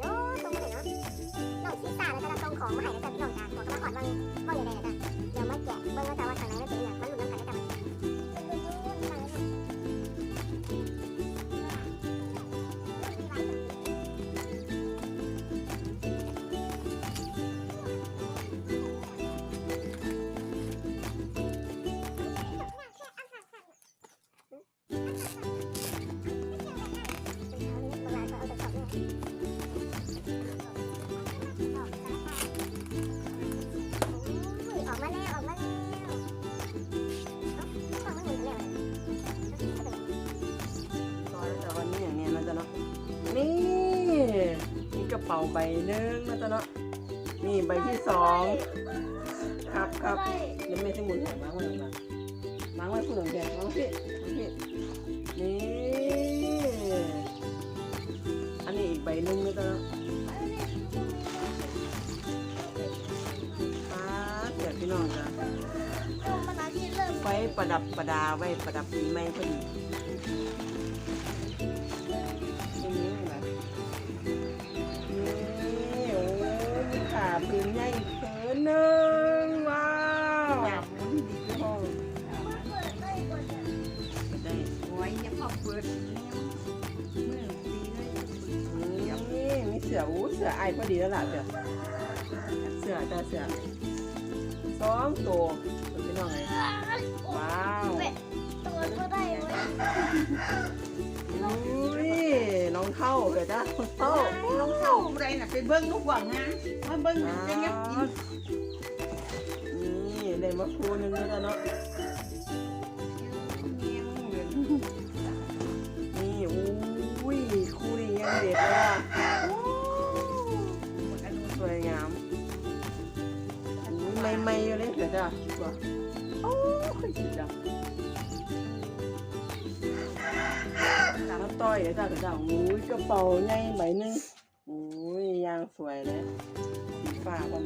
เลยเนาะตรงมาเลยเนาะน้องชี้ตาแล้วก็รับตรงของมาให้แล้วจะพี่นองจ้าบอก็มาขอดวังบ่อยู่ไหนนะ ใบหนึ่งนะจ๊ะเนาะนี่ใบที่สองครับครับเดี๋ยวแม่จะหมุนหัววางไว้หลังวางไว้ผู้หลังแดดวางพี่พี่นี่อันนี้อีกใบหนึ่งนะจ๊ะเนาะป้าเดี๋ยวพี่น้องจ้ะมันไว้ประดับประดาไว้ประดับปีใหม่พอดี ยมีขาปืนใหญ่เขินหนึ่งว้าวอยากมุนดีห้องมันเปิดได้ก่อได้โอ้ยอย่าพอเปิดมือปีเลยนี่มีเสืออู้เสือไอายพอดีแล้วล่ะเสือเสือจ้าเสือสองตัวเป็นยังไงว้าวตัวก็ได้ไว้ อุ้ยน้องเข้าเดี๋ยวจ้าเข้าน้องเท่าไรน่ะไปเบิ้งลูกหวังนะมาเบิ้งจะยักกินนี่ได้มาคูนึงแล้วเนาะนี่อุ้ยคู่นี้ยังเด็ดเลยอะสวยงามอุ้ยใหม่ๆอยู่เลยเดี๋ยวจ้าตัวโอ้ยสุดจังน้ำ ต้อยเดี๋ยจ้าเดี๋ยวจ้าอุ้ยกระเป๋าใหญ่ใบหนึงอุ้ยยางสวยเลยสีฟ้าวัน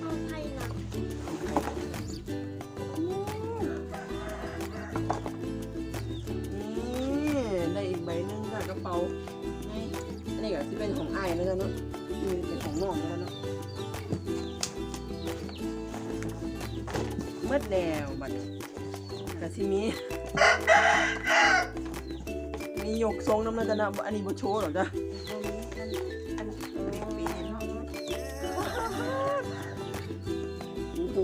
เอาไทยนะนี่ได้อีกใบหนึงค่ะกระเป๋านี่อันนี้ก็ที่เป็นของไอ้ายแล้วกันเนาะนี่เป็นของน้องแล้วเนาะเมื่อแนวบัดกะซิมี มียกทรงน้ำนั่นจะนะอันนี้บ่โชว์หรอกจ้ะโอ้โห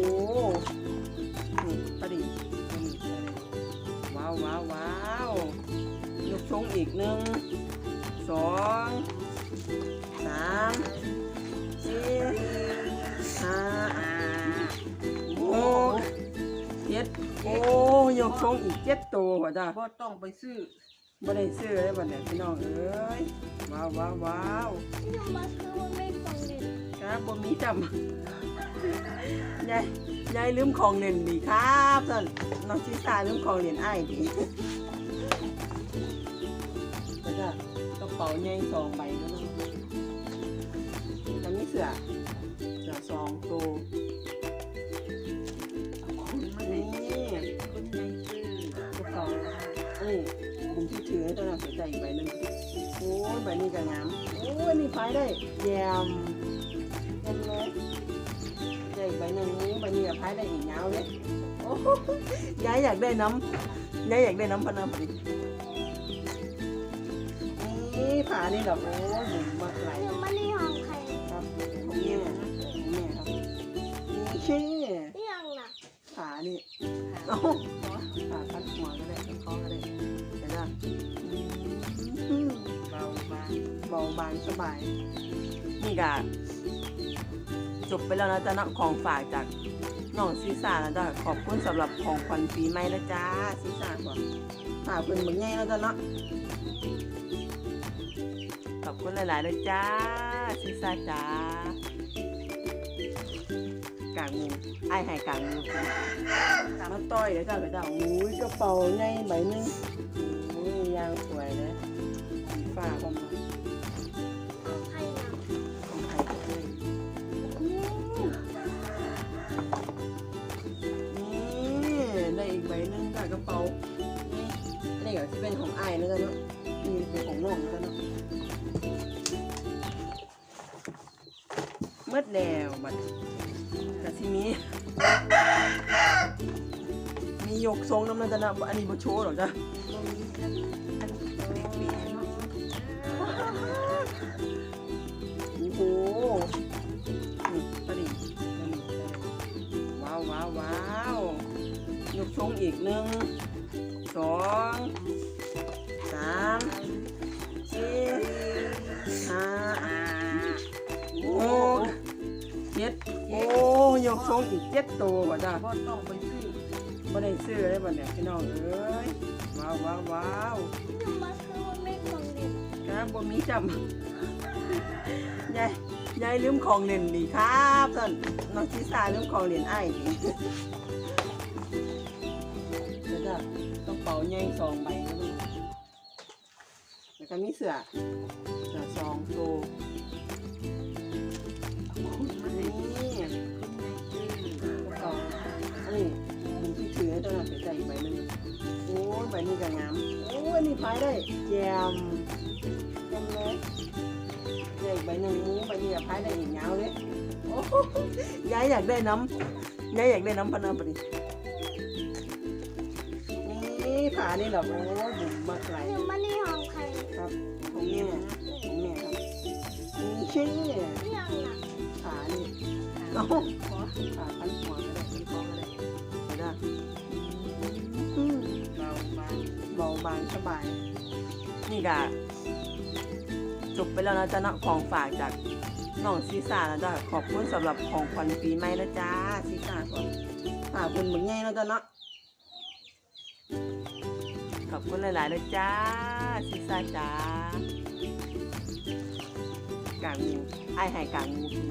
นี่ปะดินี่ปะดิว้าวว้าวว้าวยกทรงอีกหนึ่งสองสามสี่ห้าหกเจ็ดโอ้ยกทรงอีกเจ็ดตัวว่ะจ้ะ บ่ต้องไปซื้อ บ่ได้ซื้อเลยบัดเนี่ยพี่น้องเอ้ยว้าวว้าวว้าวที่ทำมาคือมันไม่ฟังเด่นครับบ่มีจำยายยายลืมของเล่นดีครับท่านน้องชิสาลืมของเล่นอ้ายดีแล้วก็กระเป๋าใหญ่สองใบแล้วเนาะแล้วมีเสือเสือสองตัว อีกใบหนึงโอ้ยใบนี้ก็งามโอ้ยมีไฟได้แยมเต็มเลยได้อีกใบหนึ่งใบนี้กับไฟได้อีกยาวเลยโอ้ยายอยากได้น้ำยายอยากได้น้ำพะนันดินี่ผานี่ดอกโอ้ยบุ๋มมากไหลยังไม่ได้ห้องใครครับของแม่ของแม่ครับนี่ชื่อที่ยังนะผานี่ บาบางสบายนี่กะจบไปแล้วนะจ๊ะนะของฝากจากน้องซีซ่านะจ๊ะขอบคุณสำหรับของขวัญปีใหม่นะจ๊ะซีซ่าก่อนฝากเพิ่นเบิ่งแง่แล้วจ๊ะเนาะขอบคุณหลายๆเลยจ้าซีซ่าจ้ากางมือไอ้ายให้กางมือคุณมาต่อยเดี๋ยวจ้าเดี๋ยวจ้าอุ้ยกระเป๋าใหญ่ใบนึงอุ้ยยางสวยเลยสีฟ้าประมาณเอา ระเป๋านี่อันนี้ก็จะเป็นของไอ้ายนะจ๊ะเนาะนี่เป็นของน้องนะจ๊ะเนาะเมื่อแนวบัดกะทิมีมียกทรงน้ำนะจ๊ะเนาะอันนี้บ่โชว์หรอกจ้ะบ่มีอัน งอีกหนึ่งสองสามสี่ห้าหกเจ็ดโอ้ยกทรงอีกเจ็ดตัวว่ะจ้ะบ่อต้องไปซื้อไม่ได้ซื้อเลยบัดเนี่ยพี่น้องเอ้ยว้าวว้าวว้าวที่ทำมาคือไม่ฟังเด่นครับบ่มีจำยายยายลืมของเล่นดีครับท่านน้องชิสาลืมของเล่นไอ้ดี ใหญ่สองใบนะลูกแล้วก็มีเสือเสือสองตัวนี่กระเป๋าอันนี้มึงที่ถือให้ตัวนั้นไปใส่อีกใบหนึงโอ้ยใบนี้ก็งามโอ้ยนี่พายได้แจมแจมเลยเด็กใบหนึ่งใบนี้พายได้อีกยาวเลยโอ้โหยายอยากได้น้ำยายอยากได้น้ำพนันปะ ดินี่ผานี่เหรอโอ้บุ๋มมากไหลหนูมานี่ห้องใครครับของแม่ของแม่ครับนี่ชื่อนี่ยังน่ะผานี่เอ้าขอผาพันหัวก็ได้เป็นคอก็ได้เห็นไหมอืมเบาบางเบาบางสบาย นี่กะจบไปแล้วนะจ๊ะเนาะของฝากจากน้องซีซ่านะจ๊ะขอบคุณสำหรับของขวัญปีใหม่นะจ๊ะซีซ่าก่อนฝากคุณมึงไงนะจ๊ะเนาะ อบคุณหลายๆเลยจ้าซิซ่าจ้ากางงูไอ้ไห่กางงูกิน